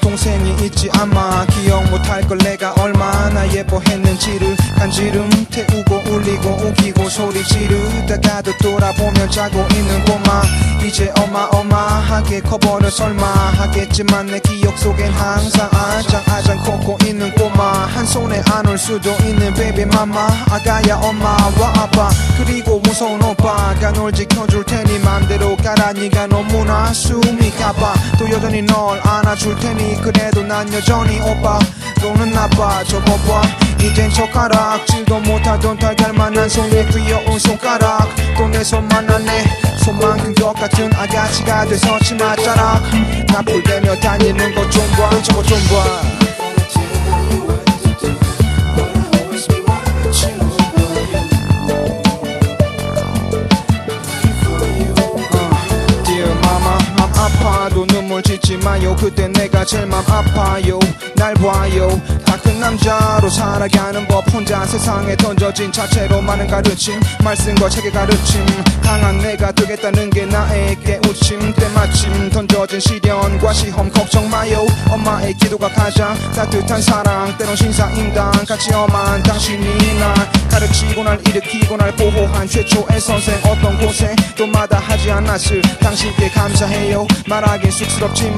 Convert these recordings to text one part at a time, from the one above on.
동생이 있지 아마. 기억 못할 걸 내가 얼마나 예뻐했는지를 간지름 태우고 울리고 우기고 소리 지르다가도 돌아보면 자고 있는 꼬마. 이제 어마어마하게 커버려 설마 하겠지만 내 기억 속엔 항상 아장아장 걷고 있는 꼬마 한 손에 안올 수도 있는 베이비 마마 아가야 엄마와 아빠 그리고 무서운 오빠가 널 지켜줄 테니 맘대로 가라 네가 너무나 숨이 가빠. 또 여전히 널 안아줄 테니 그래도 난 여전히 오빠. 또는 나빠 저거 봐 이젠 젓가락질도 못하던 달걀만한 손에 귀여운 손가락. 또 내 손만 안내 손만큼 것 같은 아가씨가 돼서 치맛자락. 나풀대며 다니는 것 좀봐 저거 좀봐 짓지 마요. 그때 내가 제일 맘 아파요. 날 봐요. 다 큰 남자로 살아가는 법 혼자 세상에 던져진 자체로 많은 가르침 말씀과 책의 가르침. 강한 내가 되겠다는 게 나에게 웃침. 때마침 던져진 시련과 시험 걱정 마요. 엄마의 기도가 가장 따뜻한 사랑 때론 신사임당. 같이 엄한 당신이 날 가르치고 날 일으키고 날 보호한 최초의 선생 어떤 고생도 마다 하지 않았을 당신께 감사해요. 말하긴 쑥스럽지만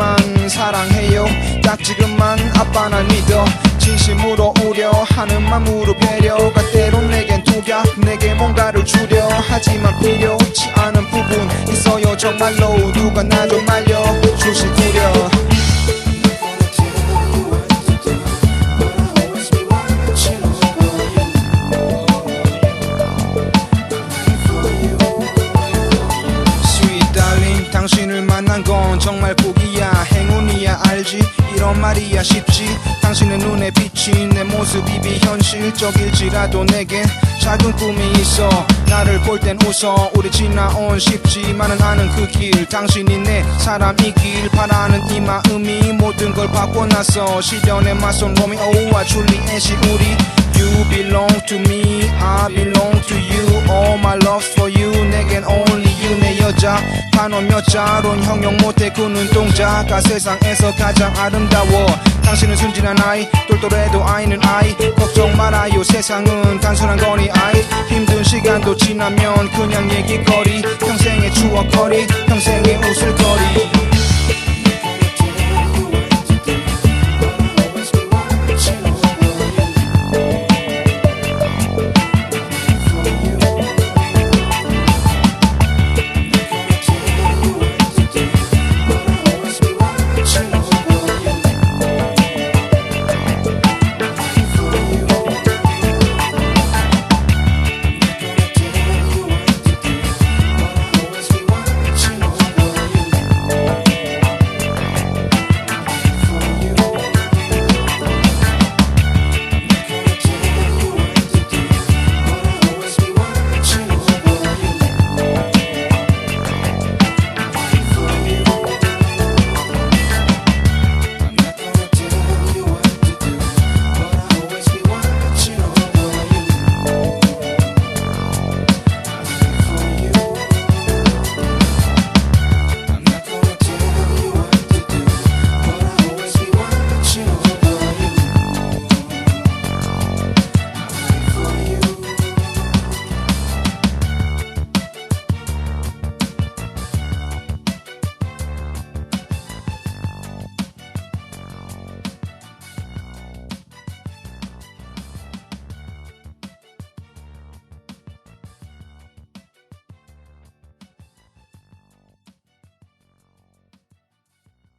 사랑해요. 딱 지금만 아빠 날 믿어. 진심으로 우려하는 마음으로 배려가 때론 내겐 독약 내게 뭔가를 주려. 하지만 필요치 않은 부분 있어요. 정말로 누가 나좀 말려 정말 복이야 행운이야 알지? 이런 말이야 쉽지? 당신의 눈에 비친 내 모습이 비현실적일지라도 내겐 작은 꿈이 있어. 나를 볼 땐 웃어. 우리 지나온 쉽지만은 않은 그 길. 당신이 내 사람이길 바라는 이 마음이 모든 걸 바꿔놨어. 시련에 맞선 로미오와 줄리엣이 우리 You belong to me, I belong to you. All my love's for you. 내겐 only you 내 여자 단어 몇 자론 형용 못해 그 눈동자가 세상에서 가장 아름다워. 당신은 순진한 아이 똘똘해도 아이는 아이. 걱정 말아요 세상은 단순한 거니 아이. 힘든 시간도 지나면 그냥 얘기거리. 평생의 추억거리 평생의 웃을거리